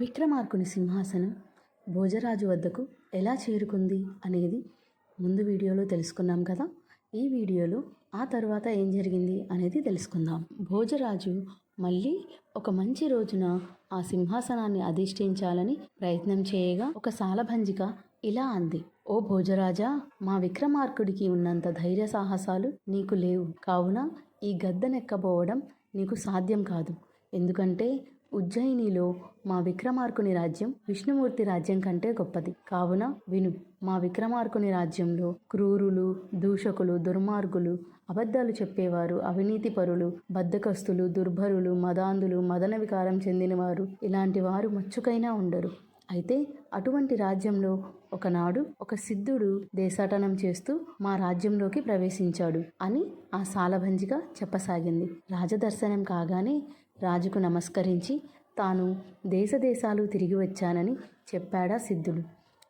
విక్రమార్కుని సింహాసనం భోజరాజు వద్దకు ఎలా చేరుకుంది అనేది ముందు వీడియోలో తెలుసుకున్నాం కదా. ఈ వీడియోలో ఆ తర్వాత ఏం జరిగింది అనేది తెలుసుకుందాం. భోజరాజు మళ్ళీ ఒక మంచి రోజున ఆ సింహాసనాన్ని అధిష్ఠించాలని ప్రయత్నం చేయగా ఒక సాలభంజిక ఇలా అంది. ఓ భోజరాజా మా విక్రమార్కుడికి ఉన్నంత ధైర్య సాహసాలు నీకు లేవు. కావున ఈ గద్దెనెక్కబోవడం నీకు సాధ్యం కాదు. ఎందుకంటే ఉజ్జయినిలో మా విక్రమార్కుని రాజ్యం విష్ణుమూర్తి రాజ్యం కంటే గొప్పది. కావున విను మా విక్రమార్కుని రాజ్యంలో క్రూరులు దూషకులు దుర్మార్గులు అబద్ధాలు చెప్పేవారు అవినీతి పరులు బద్దకస్తులు దుర్భరులు మదాంధులు మదన వికారం చెందినవారు ఇలాంటి వారు మచ్చుకైనా ఉండరు. అయితే అటువంటి రాజ్యంలో ఒకనాడు ఒక సిద్ధుడు దేశాటనం చేస్తూ మా రాజ్యంలోకి ప్రవేశించాడు అని ఆ సాలభంజిగా చెప్పసాగింది. రాజదర్శనం కాగానే రాజుకు నమస్కరించి తాను దేశదేశాలు తిరిగి వచ్చానని చెప్పాడా సిద్ధుడు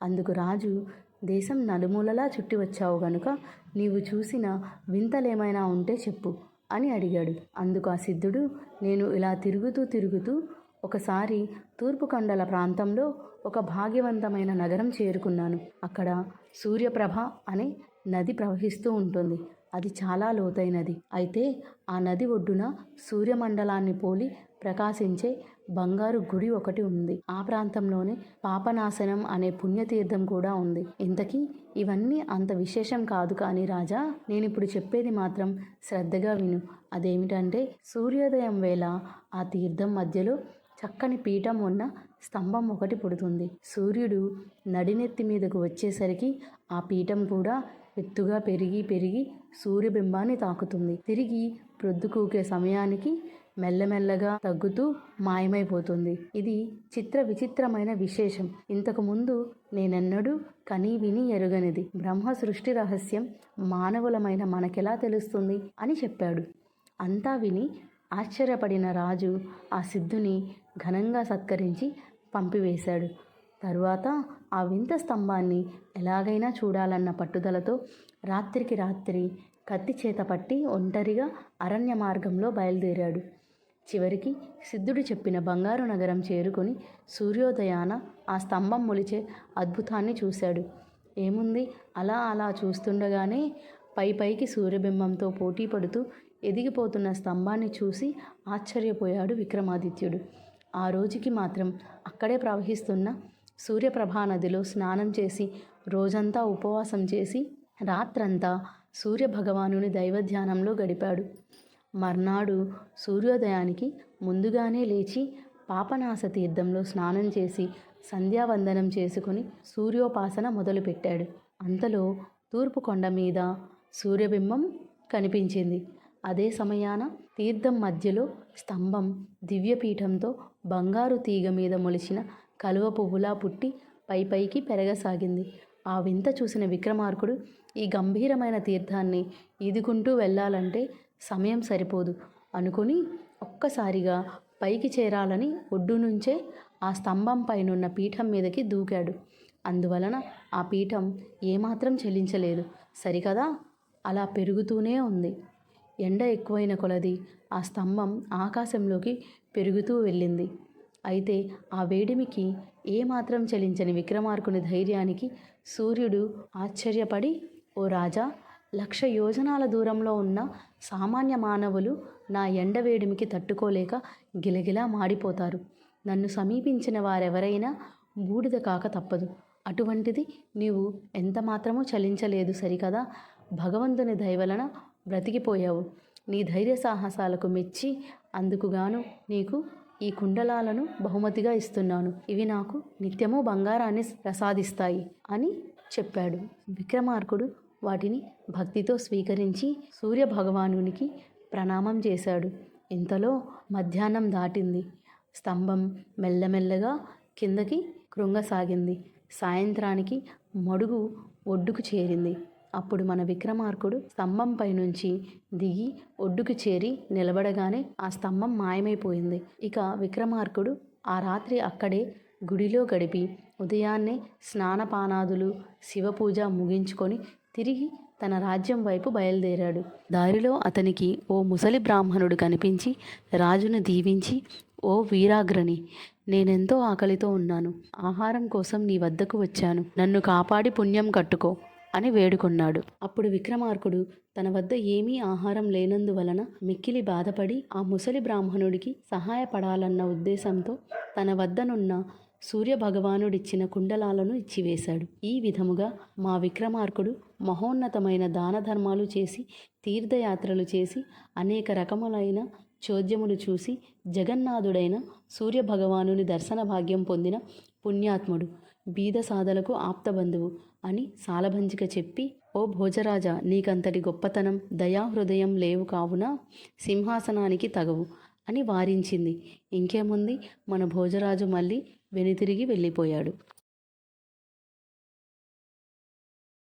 అందుకు రాజు దేశం నలుమూలలా చుట్టి వచ్చావు గనుక నీవు చూసిన వింతలేమైనా ఉంటే చెప్పు అని అడిగాడు. అందుకు ఆ సిద్ధుడు నేను ఇలా తిరుగుతూ తిరుగుతూ ఒకసారి తూర్పుకొండల ప్రాంతంలో ఒక భాగ్యవంతమైన నగరం చేరుకున్నాను. అక్కడ సూర్యప్రభ అనే నది ప్రవహిస్తూ ఉంటుంది. అది చాలా లోతైనది. అయితే ఆ నది ఒడ్డున సూర్యమండలాన్ని పోలి ప్రకాశించే బంగారు గుడి ఒకటి ఉంది. ఆ ప్రాంతంలోనే పాపనాశనం అనే పుణ్యతీర్థం కూడా ఉంది. ఇంతకీ ఇవన్నీ అంత విశేషం కాదు కానీ రాజా నేను ఇప్పుడు చెప్పేది మాత్రం శ్రద్ధగా విను. అదేమిటంటే సూర్యోదయం వేళ ఆ తీర్థం మధ్యలో చక్కని పీఠం ఉన్న స్తంభం ఒకటి పుడుతుంది. సూర్యుడు నడినెత్తి మీదకు వచ్చేసరికి ఆ పీఠం కూడా ఎత్తుగా పెరిగి పెరిగి సూర్యబింబాన్ని తాకుతుంది. తిరిగి ప్రొద్దుకూకే సమయానికి మెల్లమెల్లగా తగ్గుతూ మాయమైపోతుంది. ఇది చిత్ర విచిత్రమైన విశేషం. ఇంతకు ముందు నేనెన్నడూ కనీ విని ఎరుగనిది. బ్రహ్మ సృష్టి రహస్యం మానవులమైన మనకెలా తెలుస్తుంది అని చెప్పాడు. అంతా విని ఆశ్చర్యపడిన రాజు ఆ సిద్ధుని ఘనంగా సత్కరించి పంపివేశాడు. తరువాత ఆ వింత స్తంభాన్ని ఎలాగైనా చూడాలన్న పట్టుదలతో రాత్రికి రాత్రి కత్తి చేత పట్టి ఒంటరిగా అరణ్య మార్గంలో బయలుదేరాడు. చివరికి సిద్ధుడు చెప్పిన బంగారు నగరం చేరుకొని సూర్యోదయాన ఆ స్తంభం మొలిచే అద్భుతాన్ని చూశాడు. ఏముంది? అలా అలా చూస్తుండగానే పై పైకి సూర్యబింబంతో పోటీ పడుతూ ఎదిగిపోతున్న స్తంభాన్ని చూసి ఆశ్చర్యపోయాడు విక్రమాదిత్యుడు. ఆ రోజుకి మాత్రం అక్కడే ప్రవహిస్తున్న సూర్యప్రభా నదిలో స్నానం చేసి రోజంతా ఉపవాసం చేసి రాత్రంతా సూర్యభగవానుని దైవధ్యానంలో గడిపాడు. మర్నాడు సూర్యోదయానికి ముందుగానే లేచి పాపనాశ తీర్థంలో స్నానం చేసి సంధ్యావందనం చేసుకుని సూర్యోపాసన మొదలుపెట్టాడు. అంతలో తూర్పు కొండ మీద సూర్యబింబం కనిపించింది. అదే సమయాన తీర్థం మధ్యలో స్తంభం దివ్యపీఠంతో బంగారు తీగ మీద మొలిచిన కలువ పువ్వులా పుట్టి పై పైకి పెరగసాగింది. ఆ వింత చూసిన విక్రమార్కుడు ఈ గంభీరమైన తీర్థాన్ని ఈదుకుంటూ వెళ్ళాలంటే సమయం సరిపోదు. అనుకుని ఒక్కసారిగా పైకి చేరాలని ఒడ్డు నుంచే ఆ స్తంభం పైనున్న పీఠం మీదకి దూకాడు. అందువలన ఆ పీఠం ఏమాత్రం చెల్లించలేదు. సరికదా? అలా పెరుగుతూనే ఉంది. ఎండ ఎక్కువైన కొలది ఆ స్తంభం ఆకాశంలోకి పెరుగుతూ వెళ్ళింది. అయితే ఆ వేడిమికి ఏమాత్రం చలించని విక్రమార్కుని ధైర్యానికి సూర్యుడు ఆశ్చర్యపడి ఓ రాజా లక్ష యోజనాల దూరంలో ఉన్న సామాన్య మానవులు నా ఎండ వేడిమికి తట్టుకోలేక గిలగిలా మాడిపోతారు. నన్ను సమీపించిన వారెవరైనా బూడిద కాక తప్పదు. అటువంటిది నీవు ఎంత మాత్రమూ చలించలేదు సరికదా. భగవంతుని దయవలన బ్రతికిపోయావు. నీ ధైర్య సాహసాలకు మెచ్చి అందుకుగాను నీకు ఈ కుండలాలను బహుమతిగా ఇస్తున్నాను. ఇవి నాకు నిత్యము బంగారాన్ని ప్రసాదిస్తాయి అని చెప్పాడు. విక్రమార్కుడు వాటిని భక్తితో స్వీకరించి సూర్య భగవానునికి ప్రణామం చేశాడు. ఇంతలో మధ్యాహ్నం దాటింది. స్తంభం మెల్లమెల్లగా కిందకి కృంగసాగింది. సాయంత్రానికి మడుగు ఒడ్డుకు చేరింది. అప్పుడు మన విక్రమార్కుడు స్తంభంపై నుంచి దిగి ఒడ్డుకు చేరి నిలబడగానే ఆ స్తంభం మాయమైపోయింది. ఇక విక్రమార్కుడు ఆ రాత్రి అక్కడే గుడిలో గడిపి ఉదయాన్నే స్నానపానాదులు శివపూజ ముగించుకొని తిరిగి తన రాజ్యం వైపు బయలుదేరాడు. దారిలో అతనికి ఓ ముసలి బ్రాహ్మణుడు కనిపించి రాజును దీవించి ఓ వీరాగ్రని నేనెంతో ఆకలితో ఉన్నాను. ఆహారం కోసం నీ వద్దకు వచ్చాను. నన్ను కాపాడి పుణ్యం కట్టుకో. అని వేడుకొన్నాడు. అప్పుడు విక్రమార్కుడు తన వద్ద ఏమీ ఆహారం లేనందువలన మిక్కిలి బాధపడి ఆ ముసలి బ్రాహ్మణుడికి సహాయపడాలన్న ఉద్దేశంతో తన వద్దనున్న సూర్య భగవానుడిచ్చిన కుండలాలను ఇచ్చివేశాడు. ఈ విధముగా మా విక్రమార్కుడు మహోన్నతమైన దాన ధర్మాలు చేసి తీర్థయాత్రలు చేసి అనేక రకములైన చోద్యములు చూసి జగన్నాథుడైన సూర్య భగవానుని దర్శన భాగ్యం పొందిన పుణ్యాత్ముడు బీద సాధలకు ఆప్తబంధువు అని సాలభంజిక చెప్పి ఓ భోజరాజా నీకంతటి గొప్పతనం దయాహృదయం లేవు కావున సింహాసనానికి తగవు అని వారించింది. ఇంకేముంది? మన భోజరాజు మళ్ళీ వెనుతిరిగి వెళ్ళిపోయాడు.